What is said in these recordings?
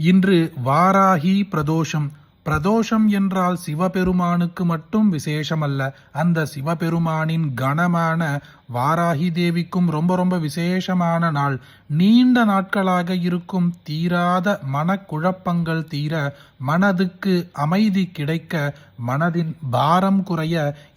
இன்று வாராகி பிரதோஷம். பிரதோஷம் என்றால் சிவபெருமானுக்கு மட்டும் விசேஷமல்ல. அந்த சிவபெருமானின் கணமான வாராகி தேவிக்கும் ரொம்ப ரொம்ப விசேஷமான நாள். நீண்ட நாட்களாக இருக்கும் தீராத மனக்குழப்பங்கள் தீர மனதுக்கு அமைதி கிடைக்க மனதின் பாரம் குறைய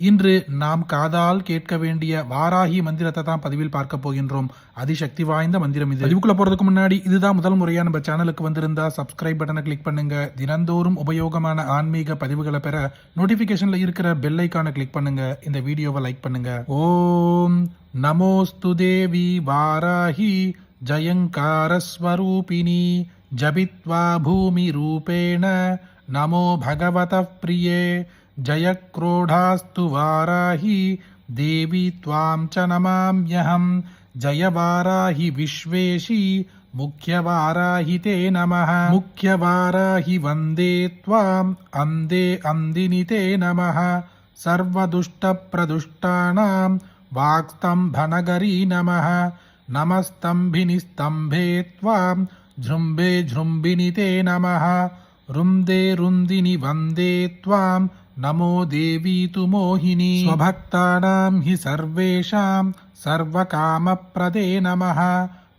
இன்று நாம் காதால் கேட்க வேண்டிய வாராகி மந்திரத்தை தான் பதிவில் பார்க்க போகின்றோம். அதிசக்தி வாய்ந்த மந்திரம் இது. பதிவுக்குள்ள போறதுக்கு முன்னாடி இதுதான் முதல் முறையா நம்ம சேனலுக்கு வந்திருந்தா சப்ஸ்கிரைப் பட்டனை கிளிக் பண்ணுங்க. தினந்தோறும் உபயோகமான ஆன்மீக பதிவுகளை பெற நோட்டிபிகேஷன்ல இருக்கிற பெல் ஐக்கானை கிளிக் பண்ணுங்க. இந்த வீடியோவை லைக் பண்ணுங்க. ஓம் నమోస్తు దేవి వారాహి జయంకారస్వరూపిణి జపిత్వా భూమిరూపేణ నమో భగవతః ప్రియే. జయక్రోఢాస్తు వారాహి దేవి త్వాం చ నమామ్యహం. జయవారాహి విశ్వేషి ముఖ్యవారాహి తే నమ. ముఖ్యవారాహి వందే త్వాం అందే అందిని తే నమ. సర్వదుష్టప్రదుష్టానాం नमः सर्वदुष्टप्रदुष्टानां वाक्स्तम्भनगरी नमः नमस्तम्भिनि स्तम्भे त्वां झृम्बे झृम्बिनि ते नमः रुन्दे रुन्दिनि वन्दे त्वां नमो देवी तु मोहिनी स्वभक्तानां हि सर्वेषां सर्वकामप्रदे नमः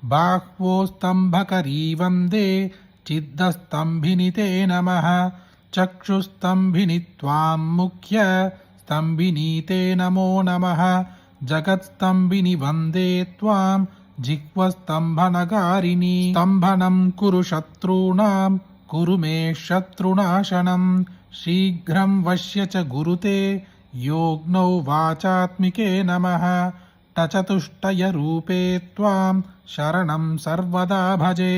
बाह्वोस्तम्भकरी वन्दे चिद्दस्तम्भिनि ते नमः चक्षुस्तम्भिनि त्वां मुख्य स्तम्भिनी ते नमो नमः जगत्स्तम्भिनि वन्दे त्वां जिह्वस्तम्भनगारिणी स्तम्भनं कुरु शत्रूणां कुरु मे शत्रुनाशनं शीघ्रं वश्य च गुरुते योग्नौ वाचात्मिके नमः टचतुष्टयरूपे त्वां शरणं सर्वदा भजे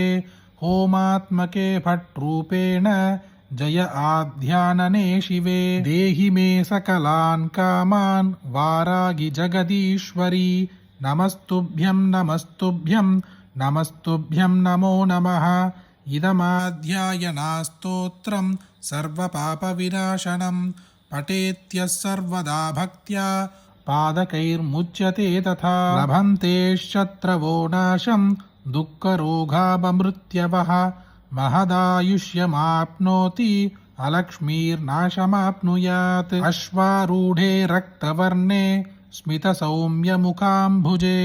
होमात्मके भट्रूपेण जय आध्यानने शिवे देहि मे सकलान् कामान् वारागि जगदीश्वरी नमस्तुभ्यं नमस्तुभ्यं नमस्तुभ्यं नमो नमः इदमाध्यायनास्तोत्रं सर्वपापविनाशनं पठेत्यः सर्वदा भक्त्या पादकैर्मुच्यते तथा लभन्ते शत्रवो नाशं दुःखरोगाममृत्यवः महदायुष्यमाप्नोति अलक्ष्मीर्नाशमाप्नुयात् अश्वारूढे रक्तवर्णे स्मितसौम्यमुखाम्भुजे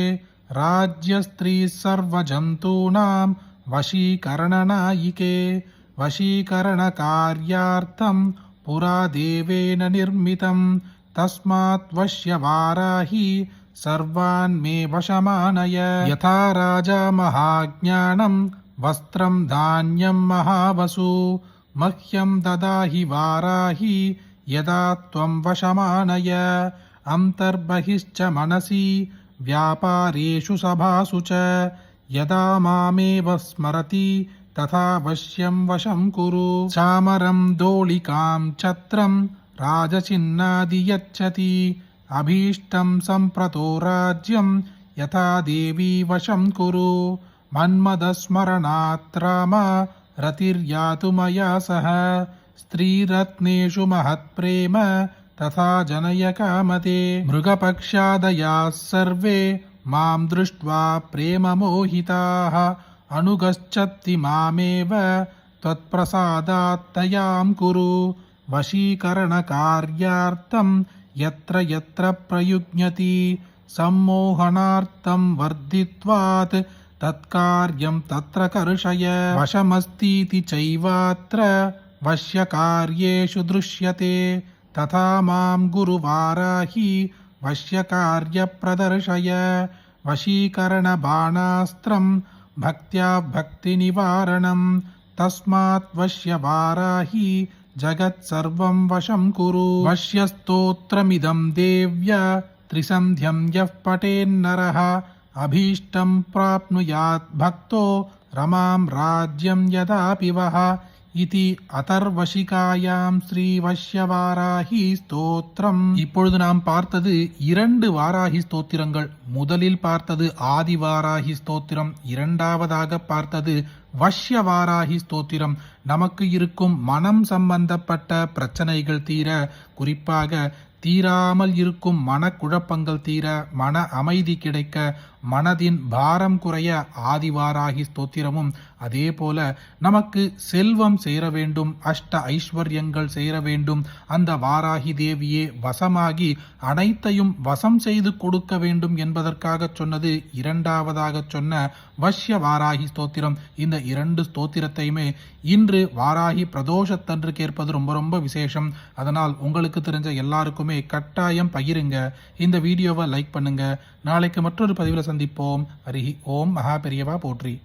राज्यस्त्रीः सर्वजन्तूनां वशीकरणनायिके वशीकरणकार्यार्थं पुरा देवेन निर्मितं तस्मात् वश्यवाराहि सर्वान् मे वशमानय यथा राजा महाज्ञानं వస్త్రం ధాన్యం మహావసు మహ్యం దదాహి వారాహి యదా త్వం వశమానయ అంతర్బహిశ్చ మనసి వ్యాపారేషు సభాసు చ యదా మామేవ స్మరతి తథా వశ్యం వశం కురు. చామరం దోళికాం ఛత్రం రాజచిన్నాది యచ్చతి అభీష్టం సంప్రతో రాజ్యం యథా దేవీ వశం కురు. मन्मदस्मरणात् राम रतिर्यातु मया सह स्त्रीरत्नेषु महत्प्रेम तथा जनय कामते मृगपक्षादयाः सर्वे मां दृष्ट्वा प्रेममोहिताः अनुगच्छन्ति मामेव त्वत्प्रसादात् तयां कुरु वशीकरणकार्यार्थं यत्र यत्र प्रयुज्यति सम्मोहनार्थं वर्धित्वात् तत्कार्यं तत्र कर्षय वशमस्तीति चैवात्र वश्यकार्येषु दृश्यते तथा मां गुरुवाराहि वश्यकार्यप्रदर्शय वशीकरणबाणास्त्रं भक्त्या भक्तिनिवारणं तस्मात् वश्यवाराहि जगत्सर्वं वशं कुरु वश्यस्तोत्रमिदं देव्य त्रिसन्ध्यं यः पठेन्नरः अभीष्टं प्राप्नुयात् भक्तो रमां राज्यं यदापि वः இதி அதர்வசிகாயாம் ஸ்ரீ வஷ்யவாராகி ஸ்தோத்திரம் இப்பொழுது நாம் பார்த்தது இரண்டு வாராகி ஸ்தோத்திரங்கள் முதலில் பார்த்தது ஆதி வாராகி ஸ்தோத்திரம் இரண்டாவதாக பார்த்தது வஷ்ய வாராகி ஸ்தோத்திரம் நமக்கு இருக்கும் மனம் சம்பந்தப்பட்ட பிரச்சனைகள் தீர குறிப்பாக தீராமல் இருக்கும் மனக்குழப்பங்கள் தீர மன அமைதி கிடைக்க மனதின் பாரம் குறைய ஆதிவாராகி ஸ்தோத்திரமும். அதே போல நமக்கு செல்வம் சேர வேண்டும் அஷ்ட ஐஸ்வர்யங்கள் சேர வேண்டும். அந்த வாராகி தேவியே வசமாகி அனைத்தையும் வசம் செய்து கொடுக்க வேண்டும் என்பதற்காக சொன்னது இரண்டாவதாக சொன்ன வஷ்ய வாராகி ஸ்தோத்திரம். இந்த இரண்டு ஸ்தோத்திரத்தையுமே இன்று வாராகி பிரதோஷத்தன்று கேட்பது ரொம்ப ரொம்ப விசேஷம். அதனால் உங்களுக்கு தெரிஞ்ச எல்லாருக்குமே கட்டாயம் பகிருங்க. இந்த வீடியோவை லைக் பண்ணுங்க. நாளைக்கு மற்றொரு பதிவில் சந்திப்போம். ஹரிஹி ஓம் மகா பெரியவா போற்றி.